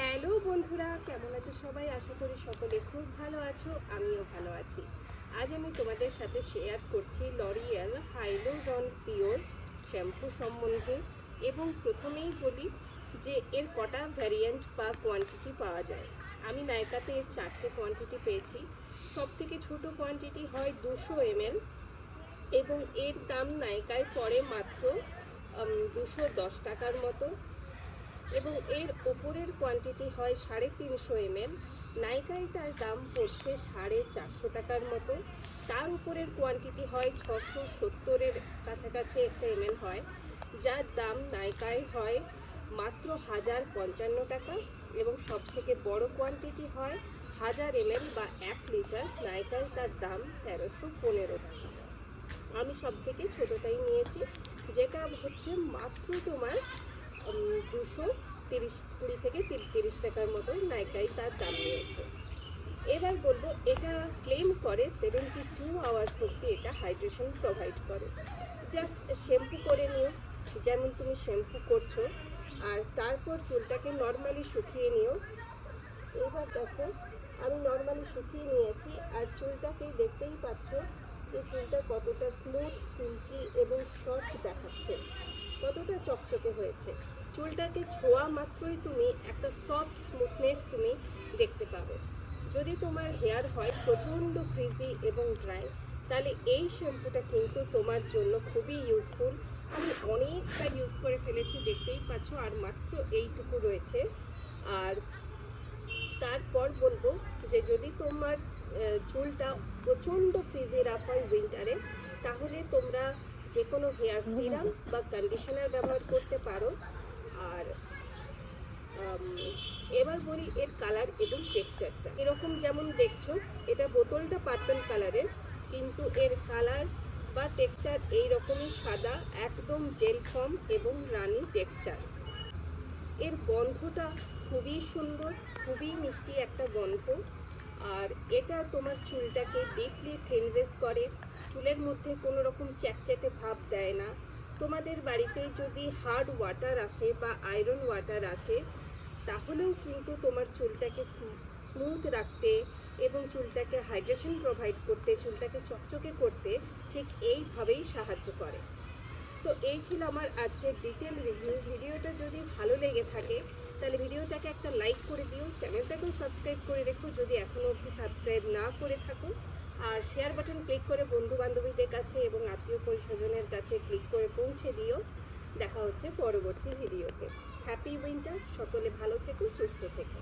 Hello বন্ধুরা, কেমন আছো সবাই? আশা করি সকলে খুব ভালো আছো, আমিও ভালো আছি। আজ আমি তোমাদের সাথে শেয়ার করছি লরিয়াল হাইলোরন পিওর শ্যাম্পু সম্বন্ধে এবং প্রথমেই বলি যে এর কটা ভ্যারিয়েন্ট বা কোয়ান্টিটি পাওয়া যায়। আমি নায়কাতে এর চারটে কোয়ান্টিটি পেয়েছি। সব থেকে ছোটো কোয়ান্টিটি হয় দুশো এমএল এবং এর দাম নায়কায় পড়ে মাত্র দুশো দশ টাকার মতো। এবং এর ওপরের কোয়ান্টিটি হয় সাড়ে তিনশো এমএল নাইকায় তার দাম পড়ছে সাড়ে চারশো টাকার মতো। তার উপরের কোয়ান্টিটি হয় ছশো সত্তরের কাছাকাছি একটা এমএল হয়, যার দাম নাইকায় হয় মাত্র হাজার পঞ্চান্ন টাকা এবং সব থেকে বড় কোয়ান্টিটি হয় হাজার এমএল বা এক লিটার, নাইকায় তার দাম তেরোশো পনেরো টাকা। আমি সব থেকে ছোটোটাই নিয়েছি, যেটা হচ্ছে মাত্র তোমার দুশো তিরিশ, কুড়ি থেকে তিরিশ টাকার মতো নাইকাই তার দাম নিয়েছে। এবার বলব, এটা ক্লেম করে সেভেন্টি টু আওয়ার্স অব্দি এটা হাইড্রেশন প্রোভাইড করে। জাস্ট শ্যাম্পু করে নিও, যেমন তুমি শ্যাম্পু করছ, আর তারপর চুলটাকে নর্মালি শুকিয়ে নিও। এবার দেখো, আমি নর্মালি শুকিয়ে নিয়েছি, আর চুলটাকে দেখতেই পাচ্ছ যে চুলটা কতটা স্মুথ সিল্কি এবং শর্ট দেখাচ্ছে। কতটা চকচকে হয়েছে। চুলটাকে ছোঁয়া মাত্রই তুমি একটা সফট স্মুথনেস তুমি দেখতে পাবে। যদি তোমার হেয়ার হয় প্রচণ্ড ফ্রিজি এবং ড্রাই তাহলে এই শ্যাম্পুটা কিন্তু তোমার জন্য খুবই ইউজফুল আমি অনেকটা ইউজ করে ফেলেছি, দেখতেই পাচ্ছ, আর মাত্র এইটুকু রয়েছে। আর তারপর বলব যে যদি তোমার চুলটা প্রচণ্ড ফ্রিজি রাফ হয় উইন্টারে তাহলে তোমরা যে কোনো হেয়ার সিরাম বা কন্ডিশনার ব্যবহার করতে পারো। আর এবার বলি এর কালার এবং টেক্সচারটা এরকম যেমন দেখছ, এটা বোতলটা পার্পল কালারের কিন্তু এর কালার বা টেক্সচার এই রকমই সাদা, একদম জেল ফর্ম এবং রানি টেক্সচার এর গন্ধটা খুবই সুন্দর, খুবই মিষ্টি একটা গন্ধ। আর এটা তোমার চুলটাকে ডিপলি ক্লিনজেস করে। চুলের মধ্যে কোনো রকম চ্যাকচ্যাটে ভাব দেয় না। তোমাদের বাড়িতে যদি হার্ড ওয়াটার আসে বা আয়রন ওয়াটার আসে, তাহলেও কিন্তু তোমার চুলটাকে স্মুথ রাখতে এবং চুলটাকে হাইড্রেশন প্রোভাইড করতে, চুলটাকে চকচকে করতে ঠিক এইভাবেই সাহায্য করে। তো এই ছিল আমার আজকের ডিটেল রিভিউ ভিডিওটা যদি ভালো লেগে থাকে তাহলে ভিডিওটাকে একটা লাইক করে দিও চ্যানেলটাকেও সাবস্ক্রাইব করে রেখো যদি এখনও অবধি সাবস্ক্রাইব না করে থাকো। আর শেয়ার বাটন ক্লিক করে বন্ধু বান্ধবীদের কাছে এবং আত্মীয় পরিস্বজনের কাছে ক্লিক করে পৌঁছে দিও। দেখা হচ্ছে পরবর্তী ভিডিওতে। হ্যাপি উইন্টার সকলে ভালো থেকো, সুস্থ থেকো।